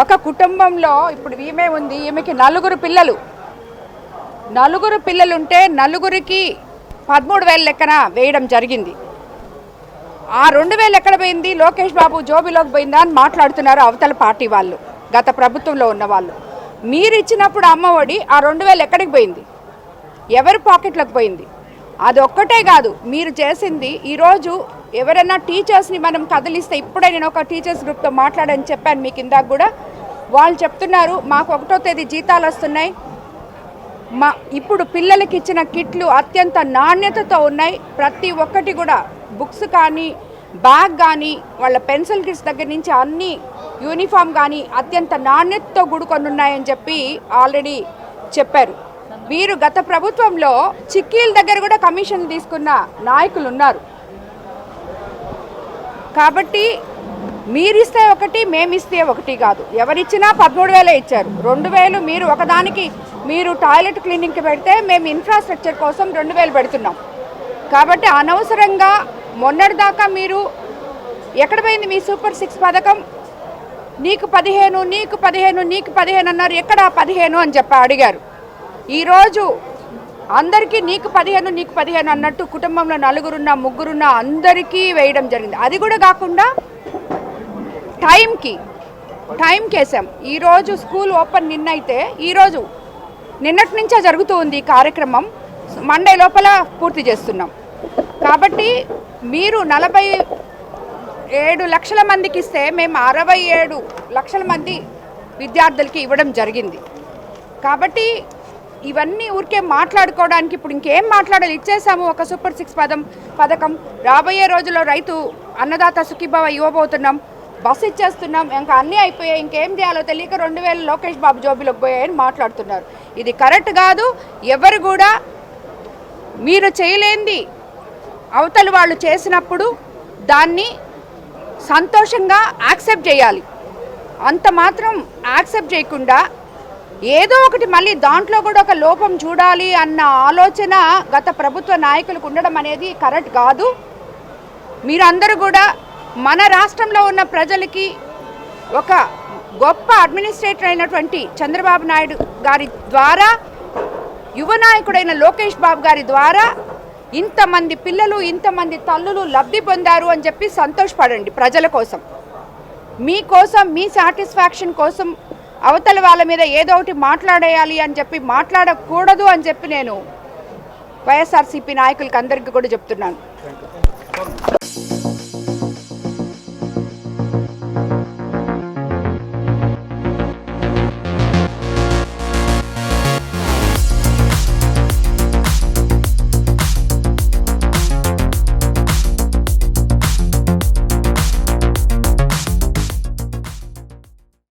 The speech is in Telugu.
ఒక కుటుంబంలో ఇప్పుడు ఈమె ఉంది ఈమెకి నలుగురు పిల్లలు. నలుగురు పిల్లలుంటే నలుగురికి పదమూడు వేల లెక్కన వేయడం జరిగింది. ఆ రెండు వేలు ఎక్కడ పోయింది? లోకేష్ బాబు జోబిలోకి పోయిందా అని మాట్లాడుతున్నారు అవతల పార్టీ వాళ్ళు గత ప్రభుత్వంలో ఉన్న వాళ్ళు. మీరు ఇచ్చినప్పుడు అమ్మఒడి ఆ రెండు వేలు ఎక్కడికి పోయింది? ఎవరి పాకెట్లోకి పోయింది? అది ఒక్కటే కాదు మీరు చేసింది ఈరోజు ఎవరైనా టీచర్స్ని మనం కదిలిస్తే ఇప్పుడే నేను ఒక టీచర్స్ గ్రూప్తో మాట్లాడని చెప్పాను మీకు ఇందాక కూడా. వాళ్ళు చెప్తున్నారు మాకు ఒకటో తేదీ జీతాలు వస్తున్నాయి. మా ఇప్పుడు పిల్లలకి ఇచ్చిన కిట్లు అత్యంత నాణ్యతతో ఉన్నాయి. ప్రతి ఒక్కటి కూడా బుక్స్ కానీ బ్యాగ్ కానీ వాళ్ళ పెన్సిల్ కిట్స్ దగ్గర నుంచి అన్ని యూనిఫామ్ కానీ అత్యంత నాణ్యతతో కూడుకొని ఉన్నాయని చెప్పి ఆల్రెడీ చెప్పారు. వీరు గత ప్రభుత్వంలో చిక్కీల దగ్గర కూడా కమిషన్ తీసుకున్న నాయకులు ఉన్నారు కాబట్టి మీరిస్తే ఒకటి మేమిస్తే ఒకటి కాదు. ఎవరిచ్చినా పదమూడు వేలే ఇచ్చారు. రెండు వేలు మీరు ఒకదానికి మీరు టాయిలెట్ క్లీనింగ్కి పెడితే మేము ఇన్ఫ్రాస్ట్రక్చర్ కోసం రెండు వేలు పెడుతున్నాం. కాబట్టి అనవసరంగా మొన్నటిదాకా మీరు ఎక్కడ పోయింది మీ సూపర్ సిక్స్ పథకం? నీకు పదిహేను నీకు పదిహేను నీకు పదిహేను అన్నారు. ఎక్కడ పదిహేను అని చెప్పి అడిగారు. ఈరోజు అందరికీ నీకు పదిహేను నీకు పదిహేను అన్నట్టు కుటుంబంలో నలుగురున్న ముగ్గురున్న అందరికీ వేయడం జరిగింది. అది కూడా కాకుండా టైంకి టైంకి వేసాం. ఈరోజు స్కూల్ ఓపెన్ నిన్నైతే ఈరోజు నిన్నటి నుంచే జరుగుతూ ఉంది ఈ కార్యక్రమం. మండే లోపల పూర్తి చేస్తున్నాం. కాబట్టి మీరు నలభై ఏడు లక్షల మందికి ఇస్తే మేము అరవై ఏడు లక్షల మంది విద్యార్థులకి ఇవ్వడం జరిగింది. కాబట్టి ఇవన్నీ ఊరికే మాట్లాడుకోవడానికి ఇప్పుడు ఇంకేం మాట్లాడాలి? ఇచ్చేసాము ఒక సూపర్ సిక్స్ పదం పథకం. రాబోయే రోజుల్లో రైతు అన్నదాత సుఖీభావ ఇవ్వబోతున్నాం. బస్సు ఇచ్చేస్తున్నాం. ఇంకా అన్నీ అయిపోయాయి. ఇంకేం చేయాలో తెలియక రెండు వేల లోకేష్ బాబు జోబీలోకి పోయాయని మాట్లాడుతున్నారు. ఇది కరెక్ట్ కాదు. ఎవరు కూడా మీరు చేయలేంది. అవతల వాళ్ళు చేసినప్పుడు దాన్ని సంతోషంగా యాక్సెప్ట్ చేయాలి. అంత మాత్రం యాక్సెప్ట్ చేయకుండా ఏదో ఒకటి మళ్ళీ దాంట్లో కూడా ఒక లోపం చూడాలి అన్న ఆలోచన గత ప్రభుత్వ నాయకులకు ఉండడం అనేది కరెక్ట్ కాదు. మీరందరూ కూడా మన రాష్ట్రంలో ఉన్న ప్రజలకి ఒక గొప్ప అడ్మినిస్ట్రేటర్ అయినటువంటి చంద్రబాబు నాయుడు గారి ద్వారా యువ నాయకుడైన లోకేష్ బాబు గారి ద్వారా ఇంతమంది పిల్లలు ఇంతమంది తల్లులు లబ్ధి పొందారు అని చెప్పి సంతోషపడండి ప్రజల కోసం. మీకోసం మీ సాటిస్ఫాక్షన్ కోసం అవతల వాళ్ళ మీద ఏదో ఒకటి మాట్లాడేయాలి అని చెప్పి మాట్లాడకూడదు అని చెప్పి నేను వైఎస్ఆర్సీపీ నాయకులకి అందరికీ కూడా చెప్తున్నాను.